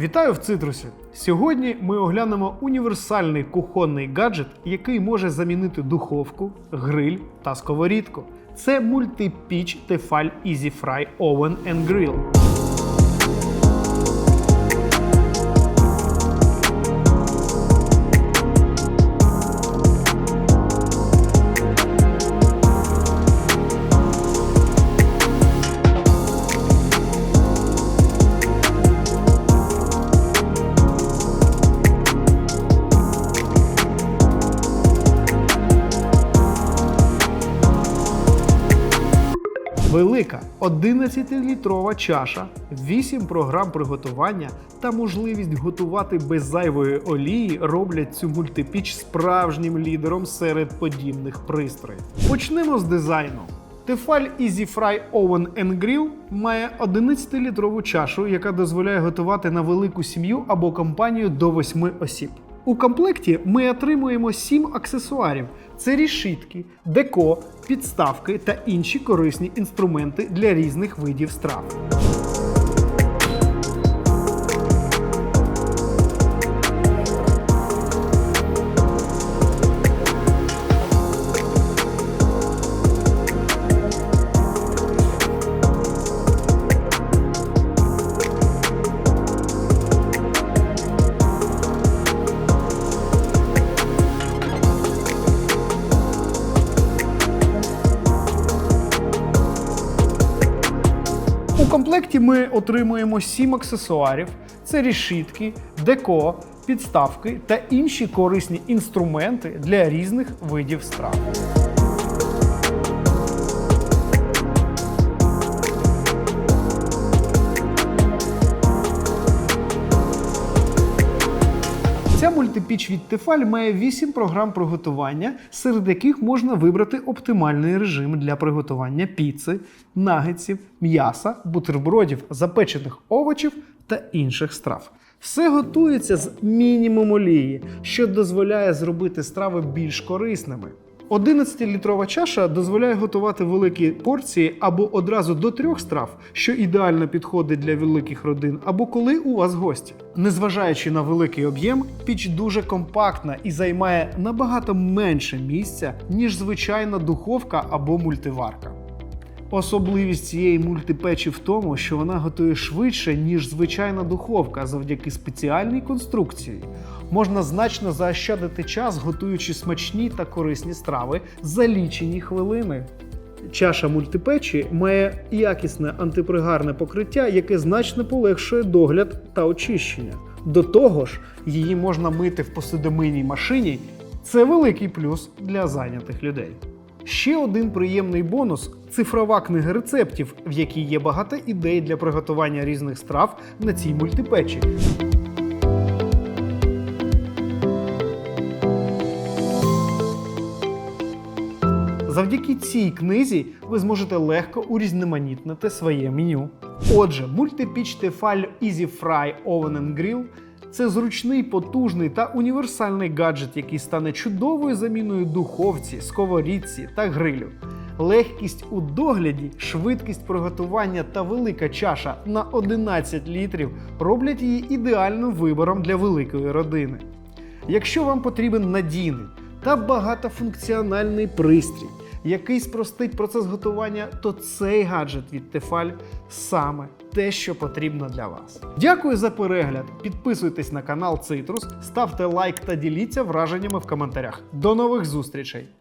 Вітаю в цитрусі! Сьогодні ми оглянемо універсальний кухонний гаджет, який може замінити духовку, гриль та сковорідку. Це мультипіч Tefal Easy Fry Oven and Grill. Велика 11-літрова чаша, 8 програм приготування та можливість готувати без зайвої олії роблять цю мультипіч справжнім лідером серед подібних пристроїв. Почнемо з дизайну. Tefal Easy Fry Oven and Grill має 11-літрову чашу, яка дозволяє готувати на велику сім'ю або компанію до 8 осіб. У комплекті ми отримуємо 7 аксесуарів: це рішітки, деко, підставки та інші корисні інструменти для різних видів страв. У комплекті ми отримуємо 7 аксесуарів: це рішітки, деко, підставки та інші корисні інструменти для різних видів страв. Мультипіч від Tefal має 8 програм приготування, серед яких можна вибрати оптимальний режим для приготування піци, нагетсів, м'яса, бутербродів, запечених овочів та інших страв. Все готується з мінімум олії, що дозволяє зробити страви більш корисними. 11-літрова чаша дозволяє готувати великі порції або одразу до трьох страв, що ідеально підходить для великих родин, або коли у вас гості. Незважаючи на великий об'єм, піч дуже компактна і займає набагато менше місця, ніж звичайна духовка або мультиварка. Особливість цієї мультипечі в тому, що вона готує швидше, ніж звичайна духовка завдяки спеціальній конструкції. Можна значно заощадити час, готуючи смачні та корисні страви за лічені хвилини. Чаша мультипечі має якісне антипригарне покриття, яке значно полегшує догляд та очищення. До того ж, її можна мити в посудомийній машині. Це великий плюс для зайнятих людей. Ще один приємний бонус цифрова книга рецептів, в якій є багато ідей для приготування різних страв на цій мультипечі. Завдяки цій книзі ви зможете легко урізноманітнити своє меню. Отже, мультипіч Tefal Easy Fry Oven and Grill це зручний, потужний та універсальний гаджет, який стане чудовою заміною духовці, сковорідці та грилю. Легкість у догляді, швидкість приготування та велика чаша на 11 літрів роблять її ідеальним вибором для великої родини. Якщо вам потрібен надійний та багатофункціональний пристрій, який спростить процес готування, то цей гаджет від Tefal саме те, що потрібно для вас. Дякую за перегляд. Підписуйтесь на канал Citrus, ставте лайк та діліться враженнями в коментарях. До нових зустрічей!